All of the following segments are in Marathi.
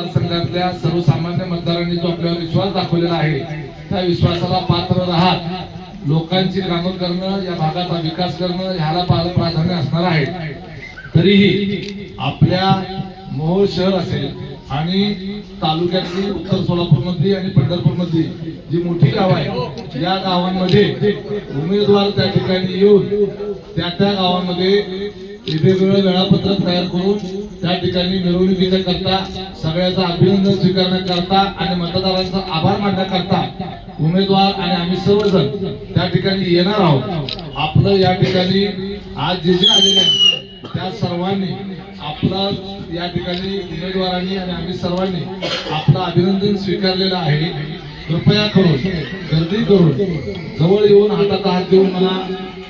मतदारसंघातल्या सर्वसामान्य मतदारांनी जो आपल्यावर विश्वास दाखवलेला आहे त्या विश्वासाला पात्र राहत लोकांची कामं करणं या भागाचा विकास करणं ह्याला प्राधान्य असणार आहे. तरीही आपल्या मोहोळ शहर असेल आणि तालुक्यातली उत्तर सोलापूर मधली आणि पंढरपूर मधली जी मोठी गाव आहे या गावांमध्ये उमेदवार त्या ठिकाणी येऊन त्या त्या गावांमध्ये वेगवेगळे वेळापत्रक तयार करून त्या ठिकाणी मिरवणुकीच्या करता सगळ्याचं अभिनंदन स्वीकारण्याकरता आणि मतदारांचा आभार मानण्याकरता उमेदवार आणि आम्ही सर्वजण त्या ठिकाणी येणार आहोत. आपलं या ठिकाणी आज जे जे आलेले त्या सर्वांनी आपला या ठिकाणी उमेदवारांनी आणि आम्ही सर्वांनी आपलं अभिनंदन स्वीकारलेलं आहे. कृपया करून गर्दी करून जवळ येऊन हातात हात देऊन मला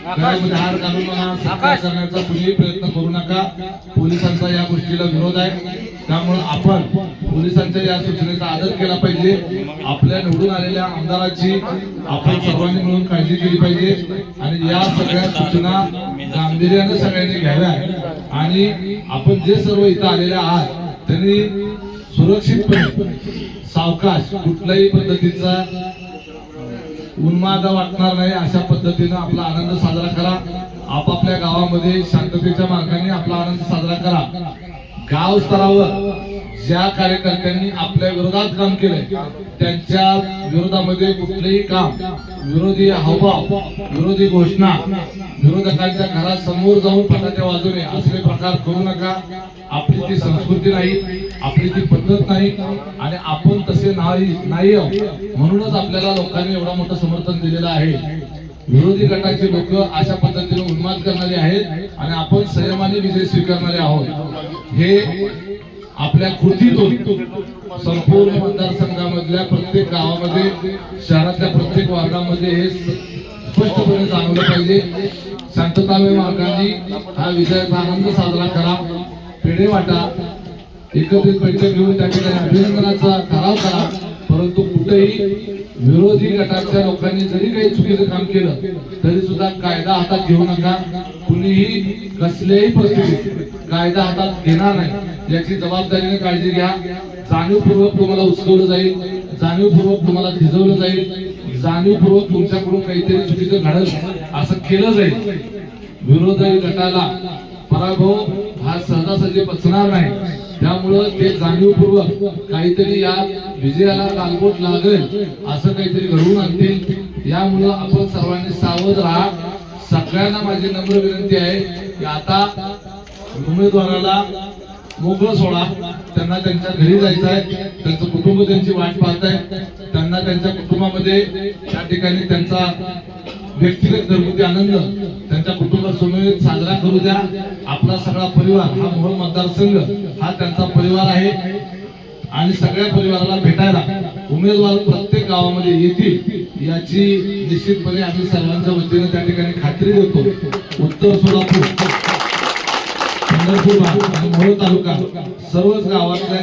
गळ्यामध्ये हार घालून मला सत्कार करण्याचा कुणीही प्रयत्न करू नका. पोलिसांचा या गोष्टीला विरोध आहे. त्यामुळे आपण पोलिसांच्या या सूचनेचा आदर केला पाहिजे. आपल्या निवडून आलेल्या आमदाराची आपण सर्वांनी मिळून काळजी केली पाहिजे. आणि या सगळ्या सूचना गांभीर्याने सगळ्यांनी घ्याव्या. आणि आपण जे सर्व इथं आलेले आहात त्यांनी सुरक्षितपणे सावकाश कुठल्याही पद्धतीचा उन्माद वाटणार नाही अशा पद्धतीनं आपला आनंद साजरा करा. आपापल्या गावामध्ये शांततेच्या मार्गाने आपला आनंद साजरा करा. गाव स्तरावर ज्या कार्यकर्त्यांनी आपल्या विरोधात काम केलंय त्यांच्या विरोधामध्ये कुठलेही काम विरोधी हावभाव विरोधी घोषणा विरोधकांच्या घरासमोर जाऊन फटाके वाजवणे असले प्रकार करू नका. आपली ती संस्कृती नाही आपली ती पद्धत नाही आणि आपण तसे नाही नाही आहोत. म्हणूनच आपल्याला लोकांनी एवढा मोठं समर्थन दिलेलं आहे. विरोधी गटाचे लोक अशा पद्धतीने उन्माद करणारे आहेत आणि आपण संयमाने विजय स्वीकारणारे आहोत. हे आपल्या कृतीतून संपूर्ण मतदारसंघामधल्या प्रत्येक गावामध्ये शहरातल्या प्रत्येक वार्डामध्ये हे स्पष्टपणे जाणवलं पाहिजे. शांततामय मार्गाने हा विजयाचा आनंद साजरा करा. पेढे वाटा. एकत्रित बैठक घेऊन त्या ठिकाणी अभिनंदनाचा ठराव करा. परंतु कुठेही विरोधी गटाच्या लोकांनी जरी काही चुकीचं काम केलं तरी सुद्धा कायदा हातात घेऊ नका. कुणीही कसल्याही परिस्थितीत कायदा हातात घेणार नाही. याची जबाबदारीने काळजी घ्या. जाणीवपूर्वक तुम्हाला उचलवलं जाईल. जाणीवपूर्वक तुम्हाला खिजवलं जाईल. जाणीवपूर्वक तुमच्याकडून काहीतरी चुकीचं घडल असं केलं जाईल. विरोधी गटाला पराभव हा सहजासहजी पचणार नाही. त्यामुळं ते जाणीवपूर्वक काहीतरी या विजयाला लालबोट लागेल असं काहीतरी घडवून आणतील. यामुळं आपण सर्वांनी सावध राहा. सगळ्यांना माझी नम्र विनंती आहे की आता उमेदवाराला मोकळं सोडा. त्यांना त्यांच्या घरी जायचं आहे. त्यांचं कुटुंब त्यांची वाट पाहत आहे. त्यांना त्यांच्या कुटुंबामध्ये त्या ठिकाणी त्यांचा व्यक्तिगत घरगुती आनंद त्यांच्या कुटुंबासमवेत साजरा करू द्या. आपला सगळा परिवार हा मोहोळ मतदारसंघ हा त्यांचा परिवार आहे. आणि सगळ्या परिवाराला भेटायला उमेदवार प्रत्येक गावामध्ये येतील याची निश्चितपणे आम्ही सर्वांच्या वतीने त्या ठिकाणी खात्री देतो. उत्तर सोलापूर पंढरपूर आणि मोहोळ तालुका सर्वच गावातल्या